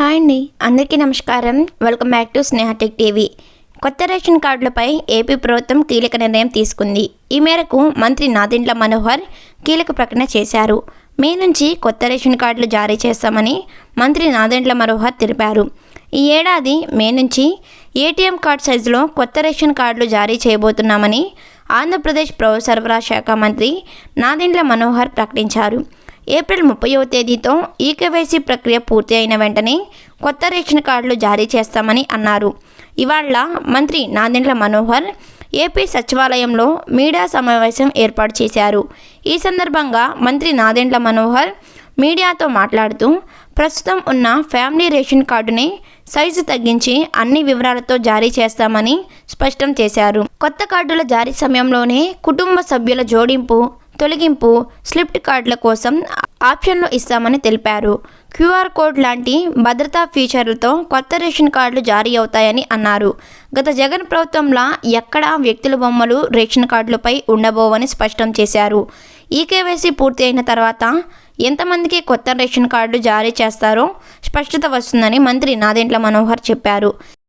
Hi అండి. అందరికీ నమస్కారం. Welcome back to Snehatech TV. కొత్త రేషన్ కార్డులపై ఏపీ ప్రభుత్వం కీలక నిర్ణయం తీసుకుంది. ఈ మేరకు మంత్రి నాదిండ్ల మనోహర్ కీలక ప్రకటన చేశారు. మే నుంచి కొత్త రేషన్ కార్డులు జారీ చేస్తామని మంత్రి నాదెండ్ల మనోహర్ తెలిపారు. ఈ ఏడాది మే నుంచి ఏటీఎం కార్డ్ సైజులో కొత్త రేషన్ కార్డులు జారీ చేయబోతున్నామని ఆంధ్రప్రదేశ్ పౌర సరఫరా శాఖ మంత్రి నాదెండ్ల మనోహర్ ప్రకటించారు. ఏప్రిల్ ముప్పైవ తేదీతో ఈకేవైసీ ప్రక్రియ పూర్తి అయిన వెంటనే కొత్త రేషన్ కార్డులు జారీ చేస్తామని అన్నారు. ఇవాళ మంత్రి నాదెండ్ల మనోహర్ ఏపీ సచివాలయంలో మీడియా సమావేశం ఏర్పాటు చేశారు. ఈ సందర్భంగా మంత్రి నాదెండ్ల మనోహర్ మీడియాతో మాట్లాడుతూ ప్రస్తుతం ఉన్న ఫ్యామిలీ రేషన్ కార్డుని సైజు తగ్గించి అన్ని వివరాలతో జారీ చేస్తామని స్పష్టం చేశారు. కొత్త కార్డుల జారీ సమయంలోనే కుటుంబ సభ్యుల జోడింపు తొలగింపు స్లిప్ట్ కార్డుల కోసం ఆప్షన్లు ఇస్తామని తెలిపారు. క్యూఆర్ కోడ్ లాంటి భద్రతా ఫీచర్లతో కొత్త రేషన్ కార్డులు జారీ అవుతాయని అన్నారు. గత జగన్ ప్రభుత్వంలా ఎక్కడా వ్యక్తుల బొమ్మలు రేషన్ కార్డులపై ఉండబోవని స్పష్టం చేశారు. ఈ కేవైసీ పూర్తి అయిన తర్వాత ఎంతమందికి కొత్త రేషన్ కార్డులు జారీ చేస్తారో స్పష్టత వస్తుందని మంత్రి నాదేంట్ల మనోహర్ చెప్పారు.